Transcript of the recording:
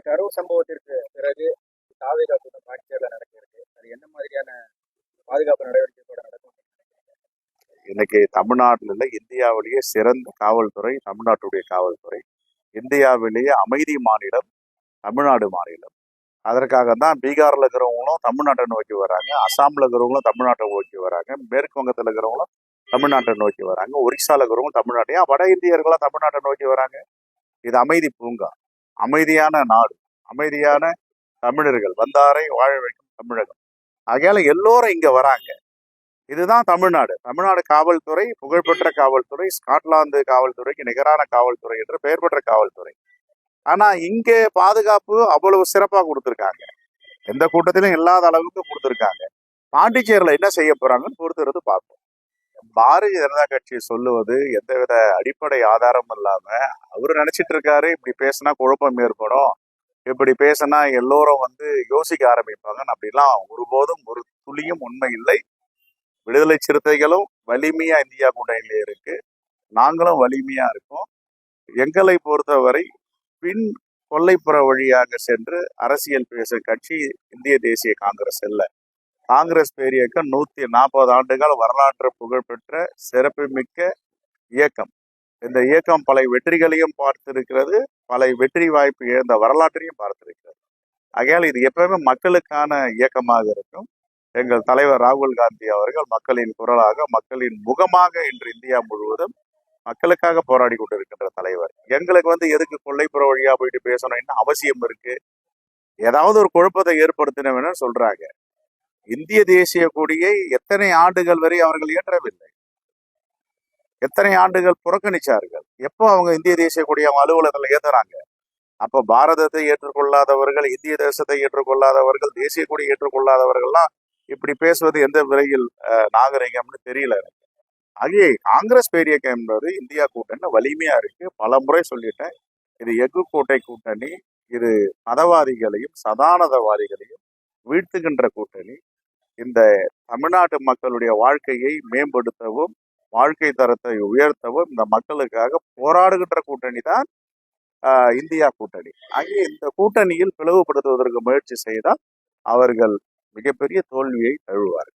Sir Karur சம்பவத்திற்கு பிறகு தாவேகா கூட்டம் பாண்டிச்சேரியில் நடக்க இருக்கு அது என்ன மாதிரியான பாதுகாப்பு நடவடிக்கை கூட நடக்கும் இன்னைக்கு தமிழ்நாட்டில் இல்லை இந்தியாவிலேயே சிறந்த காவல்துறை தமிழ்நாட்டுடைய காவல்துறை இந்தியாவிலேயே அமைதி மாநிலம் தமிழ்நாடு மாநிலம். அதற்காக தான் பீகாரில் இருக்கிறவங்களும் தமிழ்நாட்டை நோக்கி வராங்க. அசாமில் இருக்கிறவங்களும் தமிழ்நாட்டை நோக்கி வராங்க. மேற்கு வங்கத்தில் இருக்கிறவங்களும் தமிழ்நாட்டை நோக்கி வராங்க. ஒரிசாவில் இருக்கிறவங்க தமிழ்நாட்டையும் வட இந்தியர்களும் தமிழ்நாட்டை நோக்கி வராங்க. இது அமைதி பூங்கா. அமைதியான நாடு அமைதியான தமிழர்கள் வந்தாரை வாழ வைக்கும் தமிழகம் ஆகையால எல்லோரும் இங்க வராங்க. இதுதான் தமிழ்நாடு. தமிழ்நாடு காவல்துறை புகழ்பெற்ற காவல்துறை ஸ்காட்லாந்து காவல்துறைக்கு நிகரான காவல்துறை என்று பெயர் பெற்ற காவல்துறை. ஆனா இங்கே பாதுகாப்பு அவ்வளவு சிறப்பாக கொடுத்துருக்காங்க. எந்த கூட்டத்திலும் இல்லாத அளவுக்கு கொடுத்துருக்காங்க. பாண்டிச்சேரியில் என்ன செய்ய போறாங்கன்னு பொறுத்துறது பார்ப்போம். பாரதிய ஜனதா கட்சி சொல்லுவது எந்தவித அடிப்படை ஆதாரம் இல்லாம அவரு நினைச்சிட்டு இருக்காரு இப்படி பேசினா குழப்பம் ஏற்படும் இப்படி பேசினா எல்லோரும் வந்து யோசிக்க ஆரம்பிப்பாங்கன்னு அப்படிலாம் ஒருபோதும் ஒரு துளியும் உண்மை இல்லை. விடுதலை சிறுத்தைகளும் வலிமையா இந்தியா கூட்டணியில இருக்கு. நாங்களும் வலிமையா இருக்கோம். எங்களை பொறுத்தவரை பின் கொல்லைப்புற வழியாக சென்று அரசியல் பேசும் கட்சி இந்திய தேசிய காங்கிரஸ் இல்லை. காங்கிரஸ் பேரியக்கம் நூற்றி நாற்பது ஆண்டுகள் வரலாற்று புகழ்பெற்ற சிறப்புமிக்க இயக்கம். இந்த இயக்கம் பல வெற்றிகளையும் பார்த்திருக்கிறது பல வெற்றி வாய்ப்பு இழந்த வரலாற்றையும் பார்த்திருக்கிறது. ஆகையால் இது எப்பவுமே மக்களுக்கான இயக்கமாக இருக்கும். எங்கள் தலைவர் ராகுல் காந்தி அவர்கள் மக்களின் குரலாக மக்களின் முகமாக இன்று இந்தியா முழுவதும் மக்களுக்காக போராடி கொண்டிருக்கின்ற தலைவர். எங்களுக்கு வந்து எதுக்கு கொள்ளைப்புற வழியா போயிட்டு பேசணும்னு அவசியம் இருக்கு. ஏதாவது ஒரு குழப்பத்தை ஏற்படுத்தினவன்னு சொல்றாங்க. இந்திய தேசிய கொடியை எத்தனை ஆண்டுகள் வரை அவர்கள் ஏற்றவில்லை? எத்தனை ஆண்டுகள் புறக்கணிச்சார்கள்? எப்போ அவங்க இந்திய தேசிய கொடியை அவங்க அலுவலகத்தில் ஏற்றுறாங்க அப்போ பாரதத்தை ஏற்றுக்கொள்ளாதவர்கள் இந்திய தேசத்தை ஏற்றுக்கொள்ளாதவர்கள் தேசிய கொடி ஏற்றுக்கொள்ளாதவர்கள்லாம் இப்படி பேசுவது எந்த விலையில் நாகரிகம்னு தெரியல எனக்கு. ஆகிய காங்கிரஸ் பேரிய என்பது இந்தியா கூட்டணி வலிமையா இருக்கு. பல முறை சொல்லிட்டேன். இது எஃகு கோட்டை கூட்டணி இது மதவாதிகளையும் சதானதவாதிகளையும் வீழ்த்துகின்ற கூட்டணி. இந்த தமிழ்நாட்டு மக்களுடைய வாழ்க்கையை மேம்படுத்தவும் வாழ்க்கை தரத்தை உயர்த்தவும் இந்த மக்களுக்காக போராடுகின்ற கூட்டணி தான் இந்தியா கூட்டணி. ஆகிய இந்த கூட்டணியில் பிளவுபடுத்துவதற்கு முயற்சி செய்தால் அவர்கள் மிகப்பெரிய தோல்வியை தழுவார்கள்.